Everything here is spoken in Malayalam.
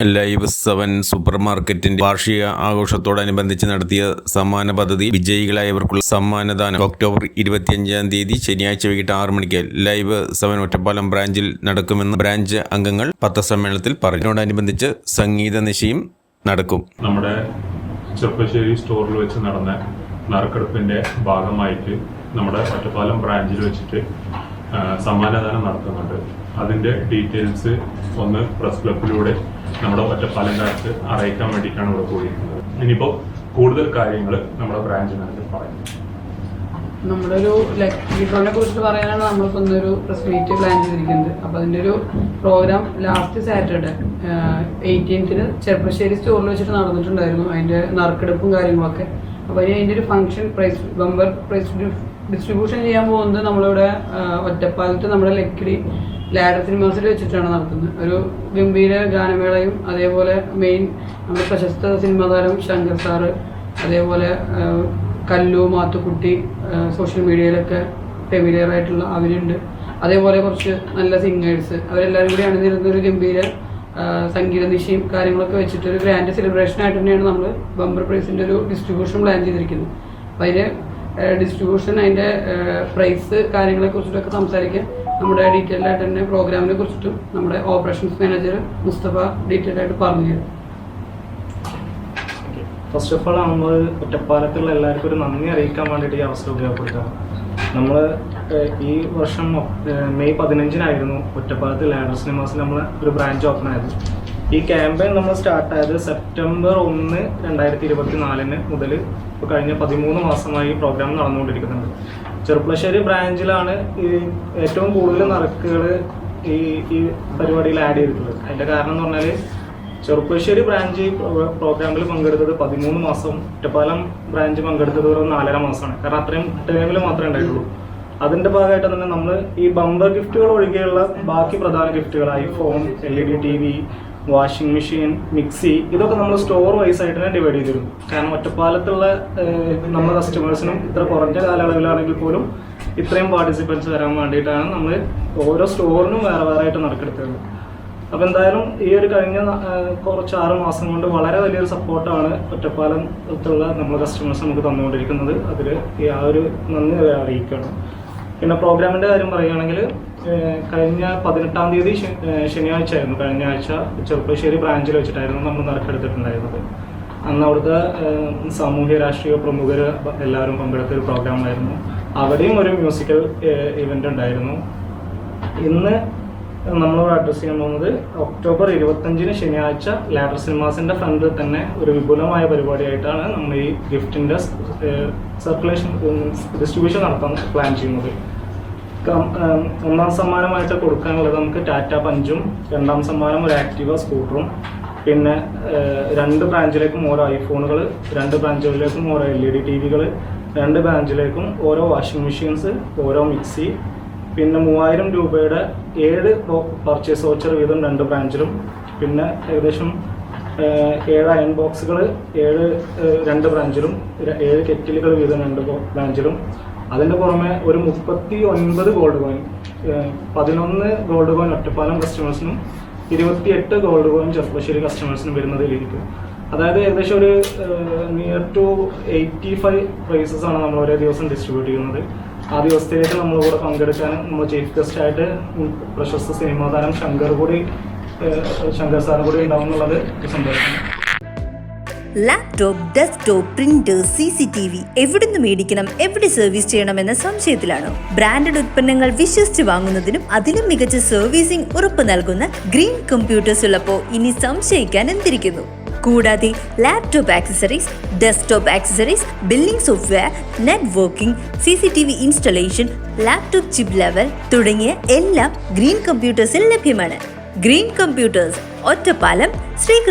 ലൈവ് സെവൻ സൂപ്പർ മാർക്കറ്റിന്റെ വാർഷിക ആഘോഷത്തോടനുബന്ധിച്ച് നടത്തിയ സമ്മാന പദ്ധതി വിജയികളായവർക്കുള്ള സമ്മാനദാനം ഒക്ടോബർ ഇരുപത്തിയഞ്ചാം തീയതി ശനിയാഴ്ച വൈകിട്ട് ആറ് മണിക്ക് ലൈവ് സെവൻ ഒറ്റപ്പാലം ബ്രാഞ്ചിൽ നടക്കുമെന്ന് ബ്രാഞ്ച് അംഗങ്ങൾ പത്രസമ്മേളനത്തിൽ പറഞ്ഞു. ഇതിനോടനുബന്ധിച്ച് സംഗീത നിശയും നടക്കും. നമ്മുടെ ചെറുപ്പശ്ശേരി സ്റ്റോറിൽ വെച്ച് നടന്ന നറുക്കെടുപ്പിന്റെ ഭാഗമായിട്ട് നമ്മുടെ ഒറ്റപ്പാലം ബ്രാഞ്ചിൽ വെച്ചിട്ട് സമ്മാനദാനം നടത്തുന്നുണ്ട്. അതിന്റെ ഡീറ്റെയിൽസ് ഒന്ന് പ്രസ് ക്ലബിലൂടെ നമ്മുടെ ഒറ്റപ്പാലങ്കാലത്ത് അറിയിക്കാൻ വേണ്ടിയിട്ടാണ് ഇവിടെ പോയിരിക്കുന്നത്. ഇനിയിപ്പോൾ കൂടുതൽ കാര്യങ്ങൾ നമ്മുടെ ബ്രാഞ്ച് മാനേജർ പറയും നമ്മുടെ ഒരു ലക്കി ഡ്രോനെ കുറിച്ച് പറയാനാണ് നമ്മളിപ്പോൾ ഇന്നൊരു പ്രസ് മീറ്റ് പ്ലാൻ ചെയ്തിരിക്കുന്നത്. അപ്പോൾ അതിന്റെ ഒരു പ്രോഗ്രാം ലാസ്റ്റ് സാറ്റർഡേ എയ്റ്റീൻത്തിന് ചെറുപ്പശ്ശേരി സ്റ്റോറിൽ വെച്ചിട്ട് നടന്നിട്ടുണ്ടായിരുന്നു. അതിന്റെ നറുക്കെടുപ്പും കാര്യങ്ങളൊക്കെ. അപ്പോൾ ഇനി അതിന്റെ ഒരു function prize bumper prize distribution ചെയ്യാൻ പോകുന്നത് നമ്മളിവിടെ ഒറ്റപ്പാലത്ത് നമ്മുടെ ലക്കിടി ലാഡർ സിനിമാസിൽ വെച്ചിട്ടാണ് നടത്തുന്നത്. ഒരു ഗംഭീര ഗാനമേളയും അതേപോലെ മെയിൻ നമ്മുടെ പ്രശസ്ത സിനിമാ താരം ശങ്കർ സാറ് അതേപോലെ കല്ലു മാത്തുക്കുട്ടി സോഷ്യൽ മീഡിയയിലൊക്കെ ഫെമിലിയർ ആയിട്ടുള്ള അവരുണ്ട്. അതേപോലെ കുറച്ച് നല്ല സിംഗേഴ്സ് അവരെല്ലാവരും കൂടി അണിനിരുന്ന ഒരു ഗംഭീര സംഗീത നിശയും കാര്യങ്ങളൊക്കെ വെച്ചിട്ട് ഒരു ഗ്രാൻഡ് സെലിബ്രേഷൻ ആയിട്ട് തന്നെയാണ് നമ്മൾ ബമ്പർ പ്രൈസിന്റെ ഒരു ഡിസ്ട്രിബ്യൂഷൻ പ്ലാൻ ചെയ്തിരിക്കുന്നത്. അപ്പോൾ അതിന്റെ ഡിസ്ട്രിബ്യൂഷൻ അതിന്റെ പ്രൈസ് കാര്യങ്ങളെ കുറിച്ചിട്ടൊക്കെ സംസാരിക്കാൻ നമ്മുടെ ഡീറ്റെയിൽ ആയിട്ട് തന്നെ പ്രോഗ്രാമിനെ കുറിച്ചിട്ടും നമ്മുടെ ഓപ്പറേഷൻസ് മാനേജർ മുസ്തഫ ഡീറ്റെയിൽ ആയിട്ട് പറഞ്ഞു തരും. ഫസ്റ്റ് ഓഫ് ഓൾ നമ്മൾ ഒറ്റപ്പാലത്തുള്ള എല്ലാവർക്കും ഒരു നന്ദി അറിയിക്കാൻ വേണ്ടിയിട്ട് ഈ അവസരം ഉപയോഗപ്പെടുത്തുകയാണ്. നമ്മൾ ഈ വർഷം മെയ് പതിനഞ്ചിനായിരുന്നു ഒറ്റപ്പാലത്ത് ലാഡർ സിനിമാസിൽ നമ്മൾ ഒരു ബ്രാഞ്ച് ഓപ്പൺ ആയത്. ഈ ക്യാമ്പയിൻ നമ്മൾ സ്റ്റാർട്ട് ആയത് സെപ്റ്റംബർ ഒന്ന് രണ്ടായിരത്തി ഇരുപത്തി നാലിന് മുതൽ ഇപ്പോൾ കഴിഞ്ഞ പതിമൂന്ന് മാസമായി ഈ പ്രോഗ്രാം നടന്നുകൊണ്ടിരിക്കുന്നുണ്ട്. ചെറുപ്പശ്ശേരി ബ്രാഞ്ചിലാണ് ഈ ഏറ്റവും കൂടുതൽ നറുക്കുകൾ ഈ ഈ പരിപാടിയിൽ ആഡ് ചെയ്തിട്ടുള്ളത്. അതിന്റെ കാരണം എന്ന് പറഞ്ഞാൽ ചെറുപ്പശ്ശേരി ബ്രാഞ്ച് പ്രോഗ്രാമിൽ പങ്കെടുത്തത് പതിമൂന്ന് മാസം ഒറ്റപ്പാലം ബ്രാഞ്ച് പങ്കെടുത്തത് വെറും നാലര മാസമാണ്. കാരണം അത്രയും ടൈമിൽ മാത്രമേ ഉണ്ടായിട്ടുള്ളൂ. അതിന്റെ ഭാഗമായിട്ട് തന്നെ നമ്മൾ ഈ ബമ്പർ ഗിഫ്റ്റുകൾ ഒഴികെയുള്ള ബാക്കി പ്രധാന ഗിഫ്റ്റുകൾ iPhone L E D T V washing machine mixie ഇതൊക്കെ നമ്മൾ സ്റ്റോർ വൈസ് ആയിട്ട് തന്നെ ഡിവൈഡ് ചെയ്തിരുന്നു. കാരണം ഒറ്റപ്പാലത്തുള്ള നമ്മുടെ കസ്റ്റമേഴ്സിനും ഇത്ര കുറഞ്ഞ കാലയളവിലാണെങ്കിൽ പോലും ഇത്രയും പാർട്ടിസിപ്പൻസ് വരാൻ വേണ്ടിയിട്ടാണ് നമ്മൾ ഓരോ സ്റ്റോറിനും വേറെ വേറെ ആയിട്ട് നറുക്കെടുത്തത് അപ്പൊ എന്തായാലും ഈ ഒരു കഴിഞ്ഞ കുറച്ച് ആറ് മാസം കൊണ്ട് വളരെ വലിയൊരു സപ്പോർട്ടാണ് ഒറ്റപ്പാലം ഒറ്റപ്പാലത്തുള്ള നമ്മുടെ കസ്റ്റമേഴ്സ് നമുക്ക് തന്നുകൊണ്ടിരിക്കുന്നത്. അതിൽ ഈ ആ ഒരു നന്ദി അറിയിക്കണം പിന്നെ പ്രോഗ്രാമിന്റെ കാര്യം പറയുകയാണെങ്കിൽ കഴിഞ്ഞ പതിനെട്ടാം തീയതി ശനിയാഴ്ച ആയിരുന്നു കഴിഞ്ഞ ആഴ്ച ചെറുപ്പശ്ശേരി ബ്രാഞ്ചിൽ വെച്ചിട്ടായിരുന്നു നമ്മൾ നറുക്കെടുത്തിട്ടുണ്ടായിരുന്നത്. അന്ന് അവിടുത്തെ സാമൂഹ്യ രാഷ്ട്രീയ പ്രമുഖർ എല്ലാവരും പങ്കെടുത്ത ഒരു പ്രോഗ്രാമായിരുന്നു. അവിടെയും ഒരു മ്യൂസിക്കൽ ഇവന്റ് ഉണ്ടായിരുന്നു. ഇന്ന് നമ്മളോട് അഡ്രസ്സ് ചെയ്യാൻ പോകുന്നത് ഒക്ടോബർ ഇരുപത്തഞ്ചിന് ശനിയാഴ്ച ലാഡർ സിനിമാസിന്റെ ഫ്രണ്ടിൽ തന്നെ ഒരു വിപുലമായ പരിപാടിയായിട്ടാണ് നമ്മൾ ഈ ഗിഫ്റ്റിന്റെ സർക്കുലേഷൻ ഡിസ്ട്രിബ്യൂഷൻ നടത്താൻ പ്ലാൻ ചെയ്യുന്നത്. ഒന്നാം സമ്മാനമായിട്ട് കൊടുക്കാനുള്ളത് നമുക്ക് ടാറ്റ പഞ്ചും രണ്ടാം സമ്മാനം ഒരു ആക്റ്റീവ സ്കൂട്ടറും പിന്നെ രണ്ട് ബ്രാഞ്ചിലേക്കും ഓരോ ഐഫോണുകൾ രണ്ട് ബ്രാഞ്ചുകളിലേക്കും ഓരോ എൽ ഇ ഡി ടി വികൾ രണ്ട് ബ്രാഞ്ചിലേക്കും ഓരോ വാഷിംഗ് മെഷീൻസ് ഓരോ മിക്സി പിന്നെ മൂവായിരം രൂപയുടെ ഏഴ് പർച്ചേസ് വോച്ചർ വീതം രണ്ട് ബ്രാഞ്ചിലും പിന്നെ ഏകദേശം ഏഴ് അയൺ ബോക്സുകൾ ഏഴ് രണ്ട് ബ്രാഞ്ചിലും ഏഴ് കെറ്റിലുകൾ വീതം രണ്ട് ബ്രാഞ്ചിലും. അതിന്റെ പുറമെ ഒരു മുപ്പത്തി ഒൻപത് ഗോൾഡ് കോയിൻ പതിനൊന്ന് ഗോൾഡ് കോയിൻ ഒറ്റപ്പാലം കസ്റ്റമേഴ്സിനും ഇരുപത്തിയെട്ട് ഗോൾഡ് കോയിൻ ചെറുപ്പശ്ശേരി കസ്റ്റമേഴ്സിനും വരുന്നതിലിരിക്കും അതായത് ഏകദേശം ഒരു near to eighty five prizes ആണ് നമ്മൾ ഒരേ ദിവസം ഡിസ്ട്രിബ്യൂട്ട് ചെയ്യുന്നത്. ആ ദിവസത്തിലേക്ക് നമ്മൾ കൂടെ പങ്കെടുക്കാൻ നമ്മൾ ചീഫ് ഗസ്റ്റ് ആയിട്ട് പ്രശസ്ത സിനിമാ താരം ശങ്കർ കൂടി ശങ്കർ സാർ കൂടി ഉണ്ടാവും എന്നുള്ളത് laptop desktop printer C C TV V എവിടുന്ന് മേടിക്കണം എവിടെ സർവീസ് ചെയ്യണമെന്ന സംശയത്തിലാണോ. ബ്രാൻഡഡ് ഉൽപ്പന്നങ്ങൾ വിശ്വസിച്ച് വാങ്ങുന്നതിനും അതിലും മികച്ച സർവീസിംഗ് ഉറപ്പ് നൽകുന്ന ഗ്രീൻ കമ്പ്യൂട്ടേഴ്സ് ഉള്ളപ്പോൾ ഇനി സംശയിക്കാൻ എന്തിരിക്കുന്നു? കൂടാതെ laptop accessories desktop accessories billing software networking C C T V installation laptop chip level തുടങ്ങിയ എല്ലാം ഗ്രീൻ കമ്പ്യൂട്ടേഴ്സിൽ ലഭ്യമാണ്. Green computers Ottapalam Sreekrishna